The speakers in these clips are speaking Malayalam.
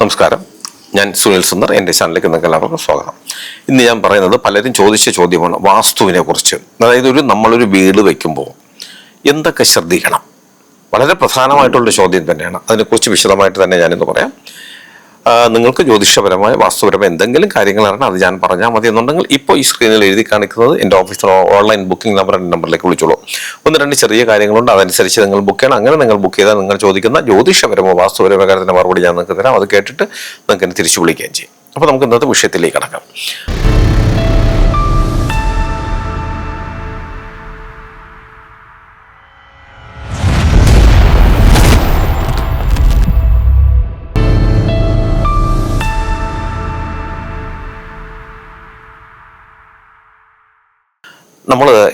നമസ്കാരം. ഞാൻ സുനിൽ സുന്ദർ എന്റെ ചാനലിലേക്ക് നിങ്ങൾക്ക് എല്ലാവർക്കും സ്വാഗതം. ഇന്ന് ഞാൻ പറയുന്നത് പലരും ചോദിച്ച ചോദ്യമാണ് വാസ്തുവിനെ കുറിച്ച്. അതായത് ഒരു നമ്മളൊരു വീട് വയ്ക്കുമ്പോൾ എന്തൊക്കെ ശ്രദ്ധിക്കണം? വളരെ പ്രധാനമായിട്ടുള്ള ചോദ്യം തന്നെയാണ്. അതിനെക്കുറിച്ച് വിശദമായിട്ട് തന്നെ ഞാനിന്ന് പറയാം. നിങ്ങൾക്ക് ജ്യോതിഷപരമായ വാസ്തുപരമായ എന്തെങ്കിലും കാര്യങ്ങൾ കാര്യങ്ങളാണ് അത് ഞാൻ പറഞ്ഞാൽ മതി എന്നുണ്ടെങ്കിൽ ഇപ്പോൾ ഈ സ്ക്രീനിൽ എഴുതി കാണിക്കുന്നത് എന്റെ ഓഫീസിൽ ഓൺലൈൻ ബുക്കിംഗ് നമ്പർ എന്റെ നമ്പറിലേക്ക് വിളിച്ചോളൂ. ഒന്ന് രണ്ട് ചെറിയ കാര്യങ്ങളുണ്ട് അതനുസരിച്ച് നിങ്ങൾ ബുക്ക് ചെയ്യണം. അങ്ങനെ നിങ്ങൾ ബുക്ക് ചെയ്താൽ നിങ്ങൾ ചോദിക്കുന്ന ജ്യോതിഷപരമോ വാസ്തുപരമോ കാര്യത്തിന്റെ മറുപടി ഞാൻ നിങ്ങൾക്ക് തരാം. അത് കേട്ടിട്ട് നിങ്ങൾക്ക് എന്നെ തിരിച്ചു വിളിക്കുകയും ചെയ്യും. അപ്പോൾ നമുക്ക് ഇന്നത്തെ വിഷയത്തിലേക്ക് കടക്കാം.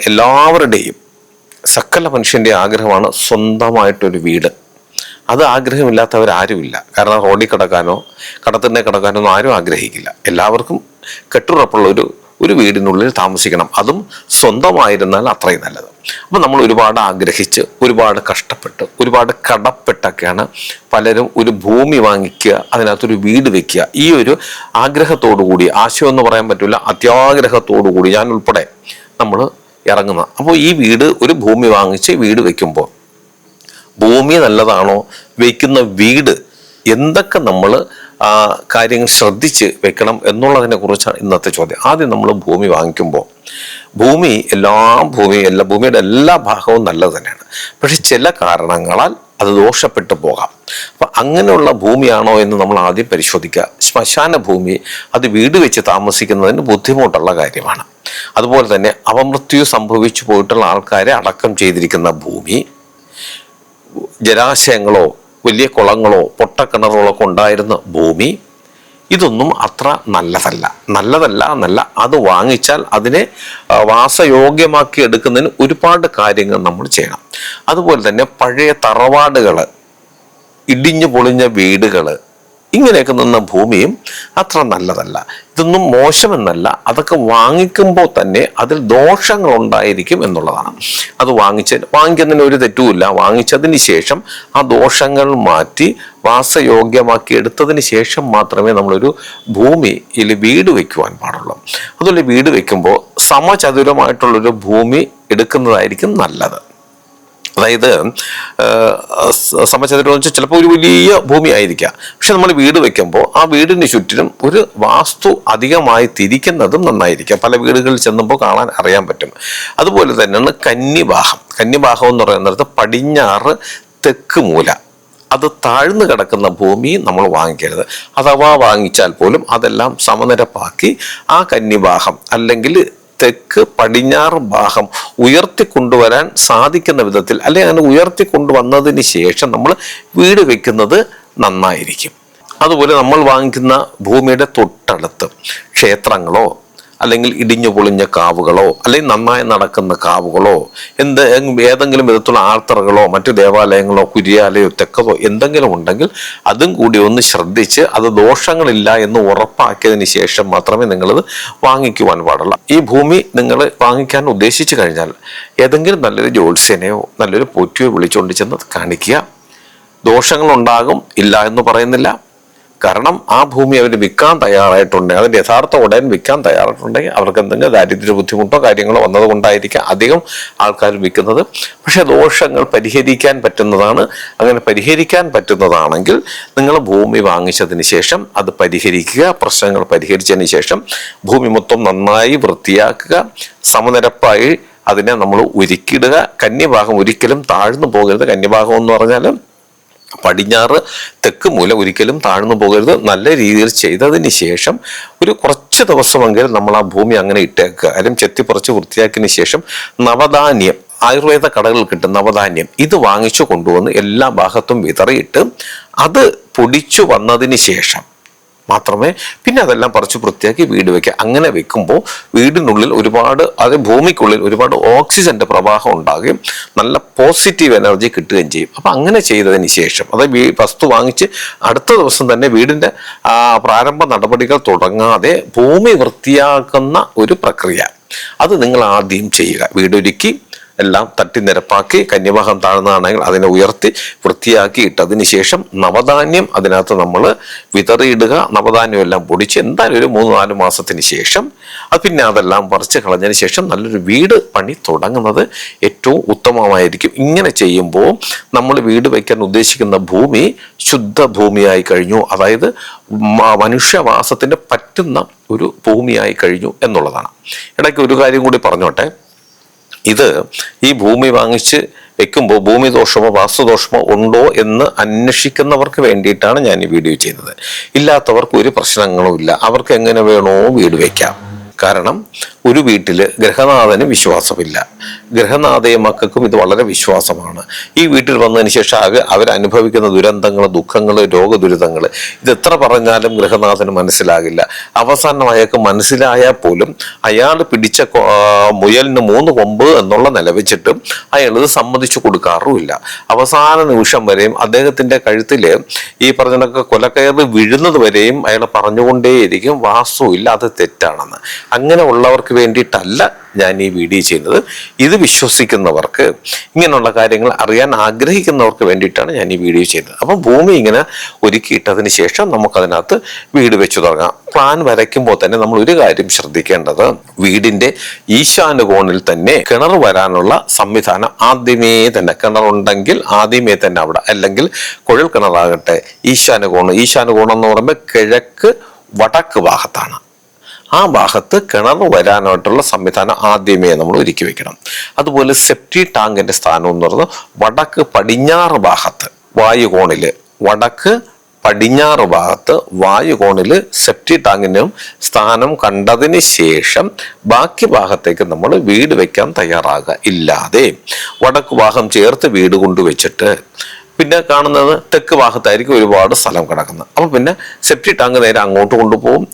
എല്ലാവരുടെയും സകല മനുഷ്യന്റെ ആഗ്രഹമാണ് സ്വന്തമായിട്ടൊരു വീട്. അത് ആഗ്രഹമില്ലാത്തവരാരുമില്ല. കാരണം റോഡിൽ കിടക്കാനോ കടത്തിന്റെ കിടക്കാനോ ഒന്നും ആരും ആഗ്രഹിക്കില്ല. എല്ലാവർക്കും കെട്ടുറപ്പുള്ള ഒരു ഒരു വീടിനുള്ളിൽ താമസിക്കണം. അതും സ്വന്തമായിരുന്നാൽ അത്രയും നല്ലത്. അപ്പം നമ്മൾ ഒരുപാട് ആഗ്രഹിച്ച് ഒരുപാട് കഷ്ടപ്പെട്ട് ഒരുപാട് കടപ്പെട്ടൊക്കെയാണ് പലരും ഒരു ഭൂമി വാങ്ങിക്കുക അതിനകത്തൊരു വീട് വെക്കുക. ഈ ഒരു ആഗ്രഹത്തോടു കൂടി ആശയം എന്ന് പറയാൻ പറ്റില്ല അത്യാഗ്രഹത്തോടു കൂടി ഞാൻ ഉൾപ്പെടെ നമ്മൾ ഇറങ്ങുന്നത് അപ്പോൾ ഈ വീട് ഒരു ഭൂമി വാങ്ങിച്ച് വീട് വെക്കുമ്പോൾ ഭൂമി നല്ലതാണോ? വെക്കുന്ന വീട് എന്തൊക്കെ നമ്മൾ കാര്യങ്ങൾ ശ്രദ്ധിച്ച് വെക്കണം എന്നുള്ളതിനെ കുറിച്ചാണ് ഇന്നത്തെ ചോദ്യം. ആദ്യം നമ്മൾ ഭൂമി വാങ്ങിക്കുമ്പോൾ ഭൂമി എല്ലാ ഭൂമി എല്ലാ ഭൂമിയുടെ എല്ലാ ഭാഗവും നല്ലത് തന്നെയാണ്. പക്ഷെ ചില കാരണങ്ങളാൽ അത് ദോഷപ്പെട്ടു പോകാം. അപ്പൊ അങ്ങനെയുള്ള ഭൂമിയാണോ എന്ന് നമ്മൾ ആദ്യം പരിശോധിക്കുക. ശ്മശാന ഭൂമി അത് വീട് വെച്ച് താമസിക്കുന്നതിന് ബുദ്ധിമുട്ടുള്ള കാര്യമാണ്. അതുപോലെ തന്നെ അപമൃത്യു സംഭവിച്ചു പോയിട്ടുള്ള ആൾക്കാരെ അടക്കം ചെയ്തിരിക്കുന്ന ഭൂമി ജലാശയങ്ങളോ വലിയ കുളങ്ങളോ പൊട്ടക്കിണറുകളൊക്കെ ഉണ്ടായിരുന്ന ഭൂമി ഇതൊന്നും അത്ര നല്ലതല്ല. നല്ലതല്ല എന്നല്ല. അത് വാങ്ങിച്ചാൽ അതിനെ വാസയോഗ്യമാക്കി എടുക്കുന്നതിന് ഒരുപാട് കാര്യങ്ങൾ നമ്മൾ ചെയ്യണം. അതുപോലെ തന്നെ പഴയ തറവാടുകൾ ഇടിഞ്ഞു പൊളിഞ്ഞ വീടുകൾ ഇങ്ങനെയൊക്കെ നിന്ന ഭൂമിയും അത്ര നല്ലതല്ല. ഇതൊന്നും മോശമെന്നല്ല. അതൊക്കെ വാങ്ങിക്കുമ്പോൾ തന്നെ അതിൽ ദോഷങ്ങൾ ഉണ്ടായിരിക്കും എന്നുള്ളതാണ്. അത് വാങ്ങിച്ച വാങ്ങിക്കുന്നതിന് ഒരു തെറ്റുമില്ല. വാങ്ങിച്ചതിന് ശേഷം ആ ദോഷങ്ങൾ മാറ്റി വാസയോഗ്യമാക്കി എടുത്തതിന് ശേഷം മാത്രമേ നമ്മളൊരു ഭൂമിയിൽ വീട് വെക്കുവാൻ പാടുള്ളൂ. അതുപോലെ വീട് വെക്കുമ്പോൾ സമചതുരമായിട്ടുള്ളൊരു ഭൂമി എടുക്കുന്നതായിരിക്കും നല്ലത്. അതായത് സംബന്ധിച്ചിടത്തോളം വെച്ചാൽ ചിലപ്പോൾ ഒരു വലിയ ഭൂമി ആയിരിക്കാം. പക്ഷെ നമ്മൾ വീട് വെക്കുമ്പോൾ ആ വീടിന് ചുറ്റിനും ഒരു വാസ്തു അധികമായി തിരിക്കുന്നതും നന്നായിരിക്കാം. പല വീടുകളിൽ ചെന്നുമ്പോൾ കാണാൻ അറിയാൻ പറ്റും. അതുപോലെ തന്നെയാണ് കന്നിവാഹം കന്നിവാഹം എന്ന് പറയുന്നിടത്ത് പടിഞ്ഞാറ് തെക്ക് മൂല. അത് താഴ്ന്നു കിടക്കുന്ന ഭൂമി നമ്മൾ വാങ്ങിക്കരുത്. അഥവാ വാങ്ങിച്ചാൽ പോലും അതെല്ലാം സമനിരപ്പാക്കി ആ കന്നിവാഹം അല്ലെങ്കിൽ തെക്ക് പടിഞ്ഞാറ് ഭാഗം ഉയർത്തി കൊണ്ടുവരാൻ സാധിക്കുന്ന വിധത്തിൽ അല്ലെങ്കിൽ അങ്ങനെ ഉയർത്തിക്കൊണ്ടുവന്നതിന് ശേഷം നമ്മൾ വീട് വെക്കുന്നത് നന്നായിരിക്കും. അതുപോലെ നമ്മൾ വാങ്ങിക്കുന്ന ഭൂമിയുടെ തൊട്ടടുത്ത് ക്ഷേത്രങ്ങളോ അല്ലെങ്കിൽ ഇടിഞ്ഞു പൊളിഞ്ഞ കാവുകളോ അല്ലെങ്കിൽ നന്നായി നടക്കുന്ന കാവുകളോ എന്ത് ഏതെങ്കിലും വിധത്തിലുള്ള ആർത്തറകളോ മറ്റു ദേവാലയങ്ങളോ കുരിയാലയോ തെക്കതോ എന്തെങ്കിലും ഉണ്ടെങ്കിൽ അതും കൂടി ഒന്ന് ശ്രദ്ധിച്ച് അത് ദോഷങ്ങളില്ല എന്ന് ഉറപ്പാക്കിയതിന് ശേഷം മാത്രമേ നിങ്ങളത് വാങ്ങിക്കുവാൻ പാടുള്ളൂ. ഈ ഭൂമി നിങ്ങൾ വാങ്ങിക്കാൻ ഉദ്ദേശിച്ചു കഴിഞ്ഞാൽ ഏതെങ്കിലും നല്ലൊരു ജ്യോത്സ്യനെയോ നല്ലൊരു പോറ്റിയോ വിളിച്ചുകൊണ്ട് ചെന്ന് കാണിക്കുക. ദോഷങ്ങളുണ്ടാകും ഇല്ല എന്ന് പറയുന്നില്ല. കാരണം ആ ഭൂമി അവർ വിൽക്കാൻ തയ്യാറായിട്ടുണ്ട്. അതിന്റെ യഥാർത്ഥ ഉടൻ വിൽക്കാൻ തയ്യാറായിട്ടുണ്ടെങ്കിൽ അവർക്ക് എന്തെങ്കിലും ദാരിദ്ര്യ ബുദ്ധിമുട്ടോ കാര്യങ്ങളോ വന്നത് കൊണ്ടായിരിക്കാം അധികം ആൾക്കാർ വിൽക്കുന്നത്. പക്ഷെ ദോഷങ്ങൾ പരിഹരിക്കാൻ പറ്റുന്നതാണ്. അങ്ങനെ പരിഹരിക്കാൻ പറ്റുന്നതാണെങ്കിൽ നിങ്ങൾ ഭൂമി വാങ്ങിച്ചതിന് ശേഷം അത് പരിഹരിക്കുക. പ്രശ്നങ്ങൾ പരിഹരിച്ചതിന് ശേഷം ഭൂമി മൊത്തം നന്നായി വൃത്തിയാക്കുക. സമനിരപ്പായി അതിനെ നമ്മൾ ഉരുക്കിയിടുക. കന്യഭാഗം ഒരിക്കലും താഴ്ന്നു പോകരുത്. കന്യഭാഗം എന്ന് പറഞ്ഞാൽ പടിഞ്ഞാറ് തെക്ക് മൂല ഒരിക്കലും താഴ്ന്നു പോകരുത്. നല്ല രീതിയിൽ ചെയ്തതിന് ശേഷം ഒരു കുറച്ച് ദിവസമെങ്കിലും നമ്മൾ ആ ഭൂമി അങ്ങനെ ഇട്ടേക്കുക. കാര്യം ചെത്തിപ്പറിച്ച് വൃത്തിയാക്കിയതിന് ശേഷം നവധാന്യം ആയുർവേദ കടകളിൽ കിട്ടുന്ന നവധാന്യം ഇത് വാങ്ങിച്ചു കൊണ്ടുവന്ന് എല്ലാ ഭാഗത്തും വിതറിയിട്ട് അത് പൊടിച്ചു വന്നതിന് ശേഷം മാത്രമേ പിന്നെ അതെല്ലാം പറിച്ച് വൃത്തിയാക്കി വീട് വെക്കുക. അങ്ങനെ വെക്കുമ്പോൾ വീടിനുള്ളിൽ ഒരുപാട് അത് ഭൂമിക്കുള്ളിൽ ഒരുപാട് ഓക്സിജന്റെ പ്രവാഹം ഉണ്ടാകുകയും നല്ല പോസിറ്റീവ് എനർജി കിട്ടുകയും ചെയ്യും. അപ്പം അങ്ങനെ ചെയ്തതിന് ശേഷം അതായത് വസ്തു വാങ്ങിച്ച് അടുത്ത ദിവസം തന്നെ വീടിന്റെ പ്രാരംഭ നടപടികൾ തുടങ്ങാതെ ഭൂമി വൃത്തിയാക്കുന്ന ഒരു പ്രക്രിയ. അത് നിങ്ങൾ ആദ്യം ചെയ്യുക. വീടൊരുക്കി എല്ലാം തട്ടി നിരപ്പാക്കി കന്യവാഹം താഴ്ന്നതാണെങ്കിൽ അതിനെ ഉയർത്തി വൃത്തിയാക്കി അതിനുശേഷം ശേഷം നവധാന്യം അതിനകത്ത് നമ്മൾ വിതറിയിടുക നവധാന്യം എല്ലാം പൊടിച്ച് എന്തായാലും ഒരു മൂന്ന് നാല് മാസത്തിന് ശേഷം അത് പിന്നെ അതെല്ലാം പറിച്ച് കളഞ്ഞതിന് ശേഷം നല്ലൊരു വീട് പണി തുടങ്ങുന്നത് ഏറ്റവും ഉത്തമമായിരിക്കും. ഇങ്ങനെ ചെയ്യുമ്പോൾ നമ്മൾ വീട് വയ്ക്കാൻ ഉദ്ദേശിക്കുന്ന ഭൂമി ശുദ്ധ ഭൂമിയായി കഴിഞ്ഞു. അതായത് മനുഷ്യവാസത്തിന് പറ്റുന്ന ഒരു ഭൂമിയായി കഴിഞ്ഞു എന്നുള്ളതാണ്. ഇടയ്ക്ക് ഒരു കാര്യം കൂടി പറഞ്ഞോട്ടെ. ഇത് ഈ ഭൂമി വാങ്ങിച്ച് വെക്കുമ്പോൾ ഭൂമി ദോഷമോ വാസ്തുദോഷമോ ഉണ്ടോ എന്ന് അന്വേഷിക്കുന്നവർക്ക് വേണ്ടിയിട്ടാണ് ഞാൻ ഈ വീഡിയോ ചെയ്യുന്നത്. ഇല്ലാത്തവർക്ക് ഒരു പ്രശ്നങ്ങളും ഇല്ല. അവർക്ക് എങ്ങനെ വേണോ വീട് വയ്ക്കാം കാരണം ഒരു വീട്ടിൽ ഗ്രഹനാഥന് വിശ്വാസമില്ല. ഗ്രഹനാഥയെ മക്കൾക്കും ഇത് വളരെ വിശ്വാസമാണ്. ഈ വീട്ടിൽ വന്നതിന് ശേഷം അവരനുഭവിക്കുന്ന ദുരന്തങ്ങൾ ദുഃഖങ്ങൾ രോഗദുരിതങ്ങൾ ഇത് എത്ര പറഞ്ഞാലും ഗൃഹനാഥന് മനസ്സിലാകില്ല. അവസാനം അയാൾക്ക് മനസ്സിലായാൽ പോലും അയാൾ പിടിച്ച മുയലിന് മൂന്ന് കൊമ്പ് എന്നുള്ള നില വെച്ചിട്ട് അയാൾ ഇത് സമ്മതിച്ചു കൊടുക്കാറുമില്ല. അവസാന നിമിഷം വരെയും അദ്ദേഹത്തിന്റെ കഴുത്തിൽ ഈ പറഞ്ഞതൊക്കെ കൊലക്കയറ് വീഴുന്നത് വരെയും അയാൾ പറഞ്ഞുകൊണ്ടേയിരിക്കും. വാസ്തുവില്ല അത് തെറ്റാണെന്ന്. അങ്ങനെ ഉള്ളവർക്ക് വേണ്ടിയിട്ടല്ല ഞാൻ ഈ വീഡിയോ ചെയ്യുന്നത്. ഇത് വിശ്വസിക്കുന്നവർക്ക് ഇങ്ങനെയുള്ള കാര്യങ്ങൾ അറിയാൻ ആഗ്രഹിക്കുന്നവർക്ക് വേണ്ടിയിട്ടാണ് ഞാൻ ഈ വീഡിയോ ചെയ്യുന്നത്. അപ്പം ഭൂമി ഇങ്ങനെ ഒരുക്കിയിട്ടതിന് ശേഷം നമുക്കതിനകത്ത് വീട് വെച്ചു തുടങ്ങാം. പ്ലാൻ വരയ്ക്കുമ്പോൾ തന്നെ നമ്മൾ ഒരു കാര്യം ശ്രദ്ധിക്കേണ്ടത് വീടിന്റെ ഈശാനുകോണിൽ തന്നെ കിണർ വരാനുള്ള സംവിധാനം ആദ്യമേ തന്നെ കിണറുണ്ടെങ്കിൽ ആദ്യമേ തന്നെ അവിടെ അല്ലെങ്കിൽ കുഴൽ കിണറാകട്ടെ ഈശാനുകോണ് ഈശാനുകോണം എന്ന് പറയുമ്പോൾ കിഴക്ക് വടക്ക് ഭാഗത്താണ്. ആ ഭാഗത്ത് കിണർ വരാനായിട്ടുള്ള സംവിധാനം ആദ്യമേ നമ്മൾ ഒരുക്കി വെക്കണം. അതുപോലെ സെപ്റ്റി ടാങ്കിന്റെ സ്ഥാനം എന്ന് പറയുന്നത് വടക്ക് പടിഞ്ഞാറ് ഭാഗത്ത് വായുകോണിൽ വടക്ക് പടിഞ്ഞാറ് ഭാഗത്ത് വായുകോണിൽ സെപ്റ്റി ടാങ്കിനും സ്ഥാനം കണ്ടതിന് ശേഷം ബാക്കി ഭാഗത്തേക്ക് നമ്മൾ വീട് വെക്കാൻ തയ്യാറാകുക. ഇല്ലാതെ വടക്ക് ഭാഗം ചേർത്ത് വീട് കൊണ്ടുവച്ചിട്ട് പിന്നെ കാണുന്നത് തെക്ക് ഭാഗത്തായിരിക്കും ഒരുപാട് സ്ഥലം കിടക്കുന്നത്. അപ്പൊ പിന്നെ സെപ്റ്റി ടാങ്ക് നേരെ അങ്ങോട്ട് കൊണ്ടുപോകും.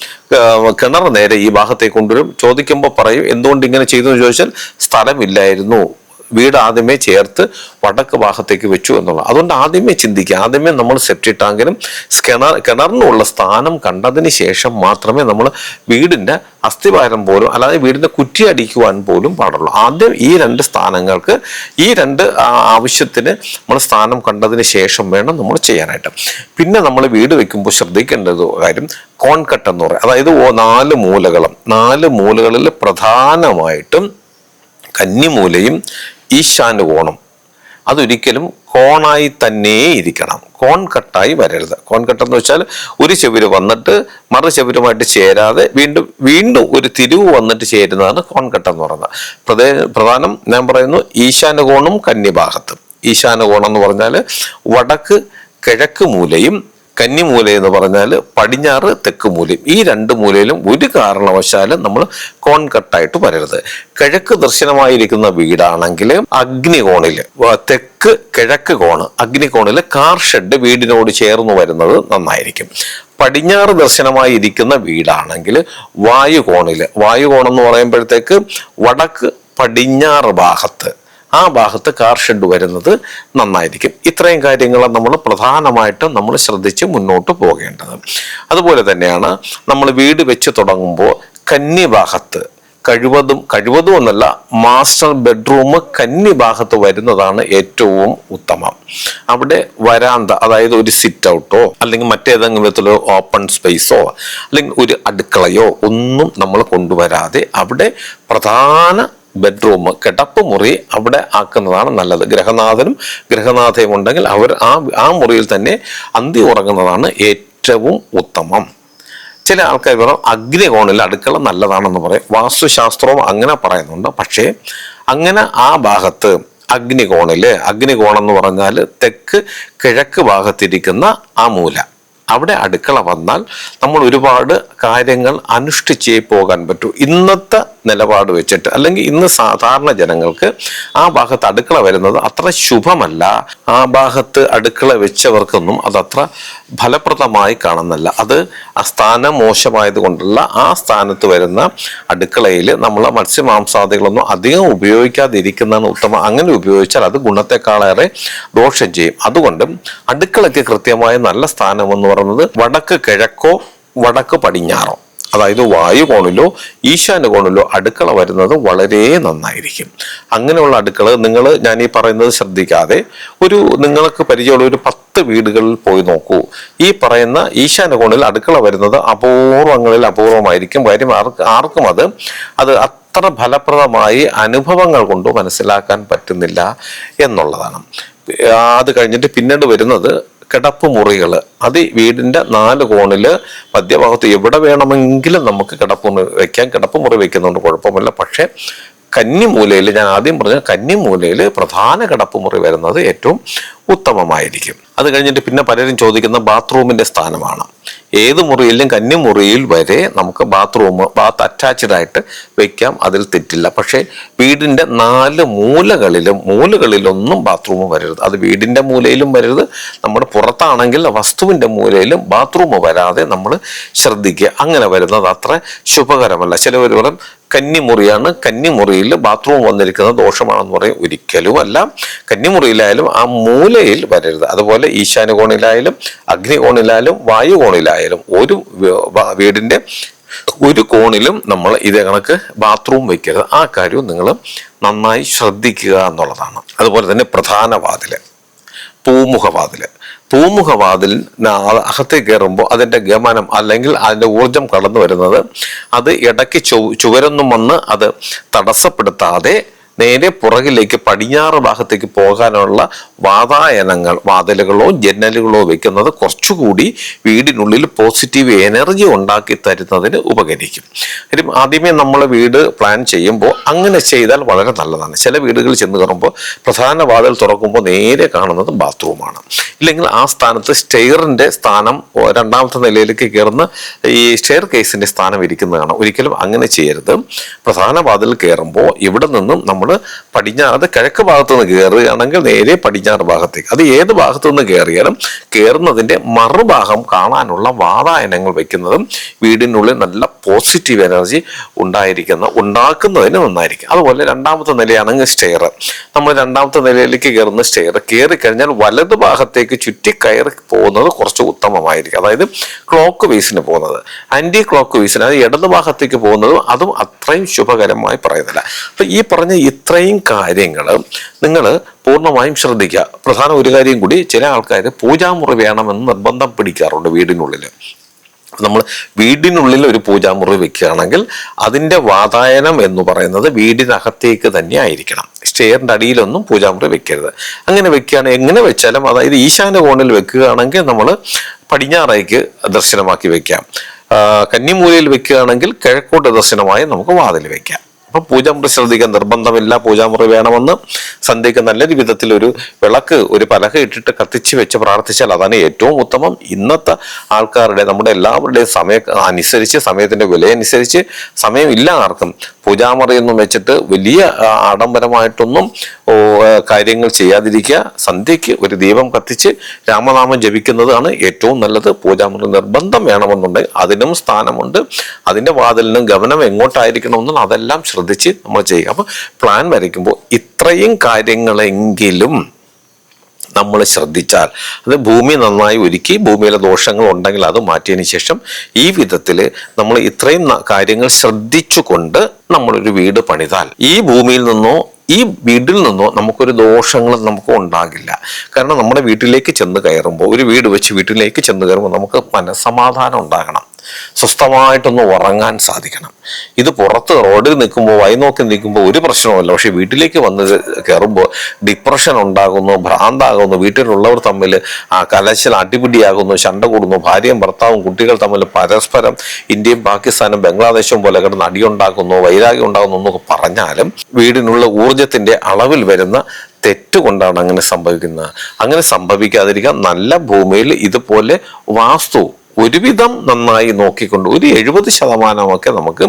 കിണർ നേരെ ഈ ഭാഗത്തേക്ക് കൊണ്ടുവരും. ചോദിക്കുമ്പോൾ പറയും എന്തുകൊണ്ട് ഇങ്ങനെ ചെയ്തു? എന്ന് ചോദിച്ചാൽ സ്ഥലമില്ലായിരുന്നു. വീട് ആദ്യമേ ചേർത്ത് വടക്ക് ഭാഗത്തേക്ക് വെച്ചു എന്നുള്ളത്. അതുകൊണ്ട് ആദ്യമേ ചിന്തിക്കുക ആദ്യമേ നമ്മൾ സെപ്റ്റി ടാങ്കിനും കിണർ കിണറിനുള്ള സ്ഥാനം കണ്ടതിന് ശേഷം മാത്രമേ നമ്മൾ വീടിന്റെ അസ്ഥിഭാരം പോലും അല്ലാതെ വീടിന്റെ കുറ്റി അടിക്കുവാൻ പോലും പാടുള്ളൂ. ആദ്യം ഈ രണ്ട് സ്ഥാനങ്ങൾക്ക് ഈ രണ്ട് ആവശ്യത്തിന് നമ്മൾ സ്ഥാനം കണ്ടതിന് ശേഷം വേണം നമ്മൾ ചെയ്യാനായിട്ട്. പിന്നെ നമ്മൾ വീട് വെക്കുമ്പോൾ ശ്രദ്ധിക്കേണ്ടത് കാര്യം കോൺകട്ട് എന്ന് പറയും. അതായത് നാല് മൂലകളും നാല് മൂലകളിൽ പ്രധാനമായിട്ടും കന്നിമൂലയും ഈശാനുകോണും അതൊരിക്കലും കോണായി തന്നെ ഇരിക്കണം. കോൺ കട്ടായി വരരുത്. കോൺ കട്ടെന്ന് വെച്ചാൽ ഒരു ചെവിര് വന്നിട്ട് മറു ചെവിരുമായിട്ട് ചേരാതെ വീണ്ടും വീണ്ടും ഒരു തിരിവ് വന്നിട്ട് ചേരുന്നതാണ് കോൺ കട്ടെന്ന് പറയുന്നത്. പ്രധേ പ്രധാനം ഞാൻ പറയുന്നു ഈശാന കോണും കന്യഭാഗത്തും ഈശാന കോണം എന്ന് പറഞ്ഞാൽ വടക്ക് കിഴക്ക് മൂലയും കന്നിമൂല എന്ന് പറഞ്ഞാൽ പടിഞ്ഞാറ് തെക്ക് മൂലയും ഈ രണ്ട് മൂലയിലും ഒരു കാരണവശാലും നമ്മൾ കോൺ കട്ടായിട്ട് വരരുത്. കിഴക്ക് ദർശനമായിരിക്കുന്ന വീടാണെങ്കിൽ അഗ്നികോണിൽ തെക്ക് കിഴക്ക് കോണ് അഗ്നികോണിൽ കാർ ഷെഡ് വീടിനോട് ചേർന്ന് വരുന്നത് നന്നായിരിക്കും. പടിഞ്ഞാറ് ദർശനമായി ഇരിക്കുന്ന വീടാണെങ്കിൽ വായുകോണിൽ വായുകോണെന്ന് പറയുമ്പോഴത്തേക്ക് വടക്ക് പടിഞ്ഞാറ് ഭാഗത്ത് ആ ഭാഗത്ത് കാർ ഷെഡ് വരുന്നത് നന്നായിരിക്കും. ഇത്രയും കാര്യങ്ങൾ നമ്മൾ പ്രധാനമായിട്ടും നമ്മൾ ശ്രദ്ധിച്ച് മുന്നോട്ട് പോകേണ്ടത്. അതുപോലെ തന്നെയാണ് നമ്മൾ വീട് വെച്ച് തുടങ്ങുമ്പോൾ കന്നി ഭാഗത്ത് കഴിവതും കഴിവതും എന്നല്ല മാസ്റ്റർ ബെഡ്റൂം കന്നി ഭാഗത്ത് വരുന്നതാണ് ഏറ്റവും ഉത്തമം. അവിടെ വരാന്ത അതായത് ഒരു സിറ്റ് ഔട്ടോ അല്ലെങ്കിൽ മറ്റേതെങ്കിലും വിധത്തിലോ ഓപ്പൺ സ്പേസോ അല്ലെങ്കിൽ ഒരു അടുക്കളയോ ഒന്നും നമ്മൾ കൊണ്ടുവരാതെ അവിടെ പ്രധാന ബെഡ്റൂം കിടപ്പ് മുറി അവിടെ ആക്കുന്നതാണ് നല്ലത്. ഗ്രഹനാഥനും ഗ്രഹനാഥയും ഉണ്ടെങ്കിൽ അവർ ആ ആ മുറിയിൽ തന്നെ അന്തി ഉറങ്ങുന്നതാണ് ഏറ്റവും ഉത്തമം. ചില ആൾക്കാർ പറയും അഗ്നികോണിൽ അടുക്കള നല്ലതാണെന്ന് പറയും. വാസ്തുശാസ്ത്രവും അങ്ങനെ പറയുന്നുണ്ട്. പക്ഷേ അങ്ങനെ ആ ഭാഗത്ത് അഗ്നികോണിൽ അഗ്നികോണം എന്ന് പറഞ്ഞാൽ തെക്ക് കിഴക്ക് ഭാഗത്തിരിക്കുന്ന ആ മൂല. അവിടെ അടുക്കള വന്നാൽ നമ്മൾ ഒരുപാട് കാര്യങ്ങൾ അനുഷ്ഠിച്ചേ പോകാൻ പറ്റൂ. ഇന്നത്തെ നിലപാട് വെച്ചിട്ട് അല്ലെങ്കിൽ ഇന്ന് സാധാരണ ജനങ്ങൾക്ക് ആ ഭാഗത്ത് അടുക്കള വരുന്നത് അത്ര ശുഭമല്ല. ആ ഭാഗത്ത് അടുക്കള വെച്ചവർക്കൊന്നും അതത്ര ഫലപ്രദമായി കാണുന്നില്ല. അത് ആ സ്ഥാനം മോശമായത് കൊണ്ടുള്ള ആ സ്ഥാനത്ത് വരുന്ന അടുക്കളയിൽ നമ്മൾ മത്സ്യമാംസാദികളൊന്നും അധികം ഉപയോഗിക്കാതിരിക്കുന്നതാണ് ഉത്തമം. അങ്ങനെ ഉപയോഗിച്ചാൽ അത് ഗുണത്തെക്കാളേറെ ദോഷം ചെയ്യും. അതുകൊണ്ട് അടുക്കളയ്ക്ക് കൃത്യമായ നല്ല സ്ഥാനം എന്ന് പറയുന്നത് വടക്ക് കിഴക്കോ വടക്ക് പടിഞ്ഞാറോ. അതായത് വായു കോണിലോ ഈശാന കോണിലോ അടുക്കള വരുന്നത് വളരെ നന്നായിരിക്കും. അങ്ങനെയുള്ള അടുക്കള നിങ്ങൾ ഞാൻ ഈ പറയുന്നത് ശ്രദ്ധിക്കാതെ ഒരു നിങ്ങൾക്ക് പരിചയമുള്ള ഒരു പത്ത് വീടുകളിൽ പോയി നോക്കൂ. ഈ പറയുന്ന ഈശാന കോണിൽ അടുക്കള വരുന്നത് അപൂർവങ്ങളിൽ അപൂർവമായിരിക്കും. കാര്യം ആർക്കും അത് അത് അത്ര ഫലപ്രദമായി അനുഭവങ്ങൾ കൊണ്ട് മനസ്സിലാക്കാൻ പറ്റുന്നില്ല എന്നുള്ളതാണ്. അത് കഴിഞ്ഞിട്ട് പിന്നീട് വരുന്നത് കിടപ്പ് മുറികൾ അത് വീടിന്റെ നാല് കോണിൽ മധ്യഭാഗത്ത് എവിടെ വേണമെങ്കിലും നമുക്ക് കിടപ്പ് മുറി വെക്കാം. കിടപ്പ് മുറി വെക്കുന്നുണ്ട് കുഴപ്പമില്ല പക്ഷേ കന്നിമൂലയിൽ ഞാൻ ആദ്യം പറഞ്ഞ കന്നിമൂലയിൽ പ്രധാന കിടപ്പുമുറി വരുന്നത് ഏറ്റവും ഉത്തമമായിരിക്കും. അത് കഴിഞ്ഞിട്ട് പിന്നെ പലരും ചോദിക്കുന്ന ബാത്റൂമിന്റെ സ്ഥാനമാണ്. ഏത് മുറിയിലും കന്നിമുറിയിൽ വരെ നമുക്ക് ബാത്റൂം ബാത്ത് അറ്റാച്ച്ഡ് ആയിട്ട് വെക്കാം. അതിൽ തെറ്റില്ല. പക്ഷേ വീടിന്റെ നാല് മൂലകളിലും മൂലകളിലൊന്നും ബാത്റൂം വരരുത്. അത് വീടിന്റെ മൂലയിലും വരരുത്. നമ്മുടെ പുറത്താണെങ്കിൽ വസ്തുവിന്റെ മൂലയിലും ബാത്റൂം വരാതെ നമ്മൾ ശ്രദ്ധിക്കുക. അങ്ങനെ വരുന്നത് അത്ര ശുഭകരമല്ല. ചിലവർ പറയും കന്നിമുറിയാണ്. കന്നിമുറിയിൽ ബാത്റൂം വന്നിരിക്കുന്ന ദോഷമാണെന്ന് പറയും. ഒരിക്കലും അല്ല കന്നിമുറിയിലായാലും ആ മൂലയിൽ വരരുത്. അതുപോലെ ഈശാന കോണിലായാലും അഗ്നികോണിലായാലും വായു കോണിലായാലും ഒരു വ- വ- വീടിന്റെ ഒരു കോണിലും നമ്മൾ ഇതേ കണക്ക് ബാത്റൂം വയ്ക്കരുത് ആ കാര്യവും നിങ്ങൾ നന്നായി ശ്രദ്ധിക്കുക എന്നുള്ളതാണ്. അതുപോലെ തന്നെ പ്രധാന വാതിൽ പൂമുഖവാതിൽ. പൂമുഖവാതിൽ അകത്തേക്ക് കയറുമ്പോൾ അതിന്റെ ഗമനം അല്ലെങ്കിൽ അതിന്റെ ഊർജം കടന്നു വരുന്നത് അത് ഇടയ്ക്ക് ചുവരൊന്നും വന്ന് അത് തടസ്സപ്പെടുത്താതെ നേരെ പുറകിലേക്ക് പടിഞ്ഞാറ് ഭാഗത്തേക്ക് പോകാനുള്ള വാതായനങ്ങൾ വാതിലുകളോ ജനലുകളോ വെക്കുന്നത് കുറച്ചുകൂടി വീടിനുള്ളിൽ പോസിറ്റീവ് എനർജി ഉണ്ടാക്കി തരുന്നതിന് ഉപകരിക്കും. കാര്യം ആദ്യമേ നമ്മൾ വീട് പ്ലാൻ ചെയ്യുമ്പോൾ അങ്ങനെ ചെയ്താൽ വളരെ നല്ലതാണ്. ചില വീടുകളിൽ ചെന്ന് കയറുമ്പോൾ പ്രധാന വാതിൽ തുറക്കുമ്പോൾ നേരെ കാണുന്നത് ബാത്റൂമാണ്. ഇല്ലെങ്കിൽ ആ സ്ഥാനത്ത് സ്റ്റെയറിന്റെ സ്ഥാനം രണ്ടാമത്തെ നിലയിലേക്ക് കയറുന്ന ഈ സ്റ്റെയർ കേസിന്റെ സ്ഥാനം ഇരിക്കുന്നതാണ്. ഒരിക്കലും അങ്ങനെ ചെയ്യരുത്. പ്രധാന വാതിൽ കയറുമ്പോൾ ഇവിടെ നിന്നും നമ്മൾ പടിഞ്ഞാറ് അത് കിഴക്ക് ഭാഗത്തു നിന്ന് കയറുകയാണെങ്കിൽ നേരെ പടിഞ്ഞാറ് ഭാഗത്തേക്ക്. അത് ഏത് ഭാഗത്തു നിന്ന് കയറിയാലും കയറുന്നതിന്റെ മറുഭാഗം കാണാനുള്ള വാതായനങ്ങൾ വയ്ക്കുന്നതും വീടിനുള്ളിൽ നല്ല പോസിറ്റീവ് എനർജി ഉണ്ടായിരിക്കുന്ന ഉണ്ടാക്കുന്നതിന് നന്നായിരിക്കും. അതുപോലെ രണ്ടാമത്തെ നിലയാണെങ്കിൽ സ്റ്റെയർ നമ്മൾ രണ്ടാമത്തെ നിലയിലേക്ക് കയറുന്ന സ്റ്റെയർ കയറി കഴിഞ്ഞാൽ വലത് ഭാഗത്തേക്ക് ചുറ്റി കയറി പോകുന്നത് കുറച്ച് ഉത്തമമായിരിക്കും. അതായത് ക്ലോക്ക് വേസിന് പോകുന്നത്. ആന്റി ക്ലോക്ക് വേസിന് അത് ഇടത് ഭാഗത്തേക്ക് പോകുന്നതും അതും അത്രയും ശുഭകരമായി പറയുന്നില്ല. അപ്പൊ ഈ പറഞ്ഞ ഇത്രയും കാര്യങ്ങൾ നിങ്ങൾ പൂർണമായും ശ്രദ്ധിക്കുക. പ്രധാന ഒരു കാര്യം കൂടി ചില ആൾക്കാർ പൂജാമുറി വേണമെന്ന് നിർബന്ധം പിടിക്കാറുണ്ട് വീടിനുള്ളിൽ. നമ്മൾ വീടിനുള്ളിൽ ഒരു പൂജാമുറി വെക്കുകയാണെങ്കിൽ അതിന്റെ വാതായനം എന്ന് പറയുന്നത് വീടിനകത്തേക്ക് തന്നെ ആയിരിക്കണം. സ്റ്റെയറിന്റെ അടിയിലൊന്നും പൂജാമുറി വെക്കരുത്. അങ്ങനെ വെക്കുകയാണെങ്കിൽ എങ്ങനെ വെച്ചാലും അതായത് ഈശാന കോണിൽ വെക്കുകയാണെങ്കിൽ നമ്മൾ പടിഞ്ഞാറേക്ക് ദർശനമാക്കി വെക്കാം. കന്നിമൂലയിൽ വെക്കുകയാണെങ്കിൽ കിഴക്കോട്ട് ദർശനമായി നമുക്ക് വാതിൽ വെക്കാം. അപ്പൊ പൂജാമുറി ശ്രദ്ധിക്കാൻ നിർബന്ധമില്ല പൂജാമുറി വേണമെന്ന് സന്ധ്യയ്ക്ക് നല്ല വിധത്തിൽ ഒരു വിളക്ക് ഒരു പലക ഇട്ടിട്ട് കത്തിച്ച് വെച്ച് പ്രാർത്ഥിച്ചാൽ അതാണ് ഏറ്റവും ഉത്തമം. ഇന്നത്തെ ആൾക്കാരുടെ നമ്മുടെ എല്ലാവരുടെയും സമയ അനുസരിച്ച് സമയത്തിന്റെ വില അനുസരിച്ച് സമയം ഇല്ല ആർക്കും. പൂജാമുറിയൊന്നും വെച്ചിട്ട് വലിയ ആഡംബരമായിട്ടൊന്നും കാര്യങ്ങൾ ചെയ്യാതിരിക്കുക. സന്ധ്യയ്ക്ക് ഒരു ദീപം കത്തിച്ച് രാമനാമം ജപിക്കുന്നതാണ് ഏറ്റവും നല്ലത്. പൂജാമുറി നിർബന്ധം വേണമെന്നുണ്ടെങ്കിൽ അതിനും സ്ഥാനമുണ്ട്. അതിന്റെ വാതിലിനും ഗവനം എങ്ങോട്ടായിരിക്കണമെന്നും അതെല്ലാം ശ്രദ്ധിച്ച് നമ്മൾ ചെയ്യുക. അപ്പോൾ പ്ലാൻ വരയ്ക്കുമ്പോൾ ഇത്രയും കാര്യങ്ങളെങ്കിലും നമ്മൾ ശ്രദ്ധിച്ചാൽ അത് ഭൂമി നന്നായി ഒരുക്കി ഭൂമിയിലെ ദോഷങ്ങൾ ഉണ്ടെങ്കിൽ അത് മാറ്റിയതിന് ശേഷം ഈ വിധത്തിൽ നമ്മൾ ഇത്രയും കാര്യങ്ങൾ ശ്രദ്ധിച്ചുകൊണ്ട് നമ്മളൊരു വീട് പണിതാൽ ഈ ഭൂമിയിൽ നിന്നോ ഈ വീട്ടിൽ നിന്നോ നമുക്കൊരു ദോഷങ്ങളും നമുക്ക് ഉണ്ടാകില്ല. കാരണം നമ്മുടെ വീട്ടിലേക്ക് ചെന്ന് കയറുമ്പോൾ ഒരു വീട് വെച്ച് വീട്ടിലേക്ക് ചെന്ന് കയറുമ്പോൾ നമുക്ക് മനസ്സമാധാനം ഉണ്ടാകണം. സ്വസ്ഥമായിട്ടൊന്ന് ഉറങ്ങാൻ സാധിക്കണം. ഇത് പുറത്ത് റോഡിൽ നിൽക്കുമ്പോൾ വൈ നോക്കി നിൽക്കുമ്പോൾ ഒരു പ്രശ്നവുമില്ല. പക്ഷെ വീട്ടിലേക്ക് വന്ന് കയറുമ്പോൾ ഡിപ്രഷൻ ഉണ്ടാകുന്നു ഭ്രാന്താകുന്നു വീട്ടിലുള്ളവർ തമ്മിൽ ആ കലശൽ അടിപിടിയാകുന്നു ശണ്ട കൂടുന്നു ഭാര്യയും ഭർത്താവും കുട്ടികൾ തമ്മിൽ പരസ്പരം ഇന്ത്യയും പാകിസ്ഥാനും ബംഗ്ലാദേശും പോലെ കിടന്ന് അടിയുണ്ടാക്കുന്നു വൈരാഗ്യം ഉണ്ടാകുന്നു എന്നൊക്കെ പറഞ്ഞാലും വീടിനുള്ള ഊർജത്തിന്റെ അളവിൽ വരുന്ന തെറ്റുകൊണ്ടാണ് അങ്ങനെ സംഭവിക്കുന്നത്. അങ്ങനെ സംഭവിക്കാതിരിക്കാൻ നല്ല ഭൂമിയിൽ ഇതുപോലെ വാസ്തു ഒരുവിധം നന്നായി നോക്കിക്കൊണ്ട് ഒരു എഴുപത് ശതമാനമൊക്കെ നമുക്ക്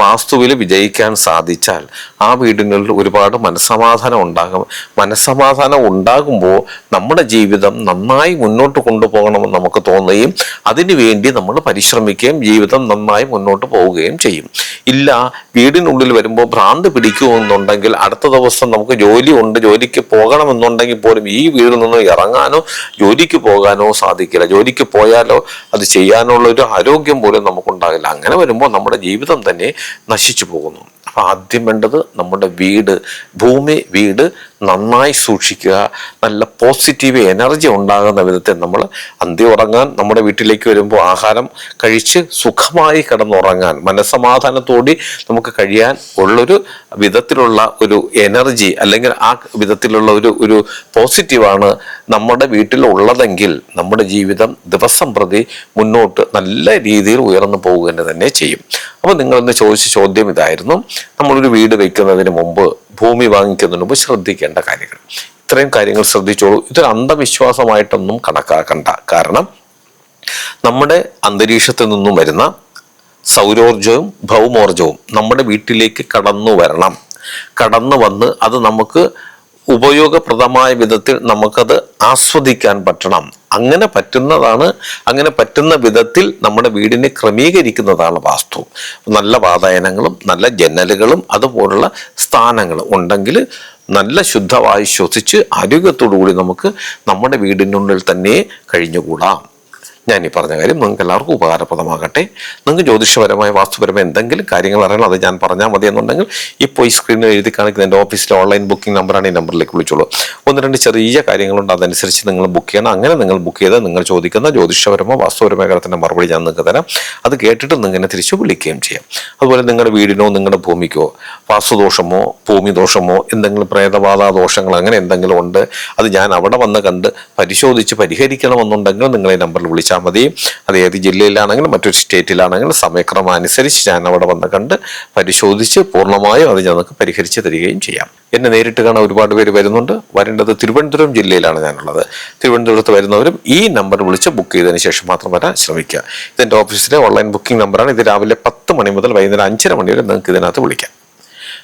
വാസ്തുവിൽ വിജയിക്കാൻ സാധിച്ചാൽ ആ വീടുകളിൽ ഒരുപാട് മനസ്സമാധാനം ഉണ്ടാകും. മനസ്സമാധാനം ഉണ്ടാകുമ്പോൾ നമ്മുടെ ജീവിതം നന്നായി മുന്നോട്ട് കൊണ്ടുപോകണമെന്ന് നമുക്ക് തോന്നുകയും അതിനുവേണ്ടി നമ്മൾ പരിശ്രമിക്കുകയും ജീവിതം നന്നായി മുന്നോട്ട് പോവുകയും ചെയ്യും. ഇല്ല വീടിനുള്ളിൽ വരുമ്പോൾ ഭ്രാന്ത് പിടിക്കുമെന്നുണ്ടെങ്കിൽ അടുത്ത ദിവസം നമുക്ക് ജോലി ഉണ്ട് ജോലിക്ക് പോകണമെന്നുണ്ടെങ്കിൽ പോലും ഈ വീടിൽ നിന്ന് ഇറങ്ങാനോ ജോലിക്ക് പോകാനോ സാധിക്കില്ല. ജോലിക്ക് പോയാലോ അത് ചെയ്യാനുള്ള ഒരു ആരോഗ്യം പോലും നമുക്കുണ്ടാകില്ല. അങ്ങനെ വരുമ്പോൾ നമ്മുടെ ജീവിതം തന്നെ നശിച്ചു പോകുന്നു. അപ്പം ആദ്യം വേണ്ടത് നമ്മുടെ വീട് ഭൂമി വീട് നന്നായി സൂക്ഷിക്കുക നല്ല പോസിറ്റീവ് എനർജി ഉണ്ടാകുന്ന വിധത്തിൽ നമ്മൾ അന്ത്യ ഉറങ്ങാൻ നമ്മുടെ വീട്ടിലേക്ക് വരുമ്പോൾ ആഹാരം കഴിച്ച് സുഖമായി കിടന്നുറങ്ങാൻ മനസ്സമാധാനത്തോടെ നമുക്ക് കഴിയാൻ ഉള്ളൊരു വിധത്തിലുള്ള ഒരു എനർജി അല്ലെങ്കിൽ ആ വിധത്തിലുള്ള ഒരു ഒരു പോസിറ്റീവാണ് നമ്മുടെ വീട്ടിൽ ഉള്ളതെങ്കിൽ നമ്മുടെ ജീവിതം ദിവസം പ്രതി മുന്നോട്ട് നല്ല രീതിയിൽ ഉയർന്നു പോവുക തന്നെ ചെയ്യും. അപ്പോൾ നിങ്ങളിന്ന് ചോദിച്ച ചോദ്യം ഇതായിരുന്നു. നമ്മളൊരു വീട് വയ്ക്കുന്നതിന് മുമ്പ് ഭൂമി വാങ്ങിക്കുന്നതിന് മുമ്പ് ശ്രദ്ധിക്കേണ്ട കാര്യങ്ങൾ. ഇത്രയും കാര്യങ്ങൾ ശ്രദ്ധിച്ചോളൂ. ഇതൊരു അന്ധവിശ്വാസമായിട്ടൊന്നും കണക്കാക്കണ്ട. കാരണം നമ്മുടെ അന്തരീക്ഷത്തിൽ നിന്നും വരുന്ന സൗരോർജവും ഭൗമോർജവും നമ്മുടെ വീട്ടിലേക്ക് കടന്നു വരണം. കടന്നു വന്ന് അത് നമുക്ക് ഉപയോഗപ്രദമായ വിധത്തിൽ നമുക്കത് ആസ്വദിക്കാൻ പറ്റണം. അങ്ങനെ പറ്റുന്നതാണ് അങ്ങനെ പറ്റുന്ന വിധത്തിൽ നമ്മുടെ വീടിനെ ക്രമീകരിക്കുന്നതാണ് വാസ്തു. നല്ല വാതായനങ്ങളും നല്ല ജനലുകളും അതുപോലുള്ള സ്ഥാനങ്ങളും ഉണ്ടെങ്കിൽ നല്ല ശുദ്ധവായു ശ്വസിച്ച് ആരോഗ്യത്തോടു കൂടി നമുക്ക് നമ്മുടെ വീടിനുള്ളിൽ തന്നെ കഴിഞ്ഞുകൂടാം. ഞാൻ ഈ പറഞ്ഞ കാര്യം നിങ്ങൾക്ക് എല്ലാവർക്കും ഉപകാരപ്രദമാകട്ടെ. നിങ്ങൾക്ക് ജ്യോതിഷപരമായ വാസ്തുപരമായ എന്തെങ്കിലും കാര്യങ്ങൾ അറിയണം അത് ഞാൻ പറഞ്ഞാൽ മതി എന്നുണ്ടെങ്കിൽ ഇപ്പോൾ ഈ സ്ക്രീനിൽ എഴുതി കാണിക്കുന്ന എന്റെ ഓഫീസിലെ ഓൺലൈൻ ബുക്കിംഗ് നമ്പറാണ് ഈ നമ്പറിലേക്ക് വിളിച്ചോളൂ. ഒന്ന് രണ്ട് ചെറിയ കാര്യങ്ങളുണ്ട് അതനുസരിച്ച് നിങ്ങൾ ബുക്ക് ചെയ്യണം. അങ്ങനെ നിങ്ങൾ ബുക്ക് ചെയ്ത് നിങ്ങൾ ചോദിക്കുന്ന ജ്യോതിഷപരമോ വാസ്തുപരമായ കാര്യത്തിന്റെ മറുപടി ഞാൻ നിങ്ങൾക്ക് തരാം. അത് കേട്ടിട്ട് നിങ്ങൾ എന്നെ തിരിച്ച് വിളിക്കുകയും ചെയ്യാം. അതുപോലെ നിങ്ങളുടെ വീടിനോ നിങ്ങളുടെ ഭൂമിക്കോ വാസ്തുദോഷമോ ഭൂമി ദോഷമോ എന്തെങ്കിലും പ്രേതബാധ ദോഷങ്ങൾ അങ്ങനെ എന്തെങ്കിലും ഉണ്ട് അത് ഞാൻ അവിടെ വന്ന് കണ്ട് പരിശോധിച്ച് പരിഹരിക്കണമെന്നുണ്ടെങ്കിൽ നിങ്ങൾ ഈ നമ്പറിൽ വിളിച്ചാൽ മതി. അത് ഏത് ജില്ലയിലാണെങ്കിലും മറ്റൊരു സ്റ്റേറ്റിലാണെങ്കിലും സമയക്രമം അനുസരിച്ച് ഞാൻ അവിടെ വന്ന് കണ്ട് പരിശോധിച്ച് പൂർണമായും അത് ഞങ്ങൾക്ക് പരിഹരിച്ച് തരികയും ചെയ്യാം. എന്നെ നേരിട്ട് കാണാൻ ഒരുപാട് പേര് വരുന്നുണ്ട്. വരേണ്ടത് തിരുവനന്തപുരം ജില്ലയിലാണ് ഞാനുള്ളത്. തിരുവനന്തപുരത്ത് വരുന്നവരും ഈ നമ്പർ വിളിച്ച് ബുക്ക് ചെയ്തതിന് ശേഷം മാത്രം വരാൻ ശ്രമിക്കുക. ഇതെന്റെ ഓഫീസിലെ ഓൺലൈൻ ബുക്കിംഗ് നമ്പറാണ്. ഇത് രാവിലെ പത്ത് മണി മുതൽ വൈകുന്നേരം അഞ്ചര മണി വരെ നിങ്ങൾക്ക് ഇതിനകത്ത് വിളിക്കാം.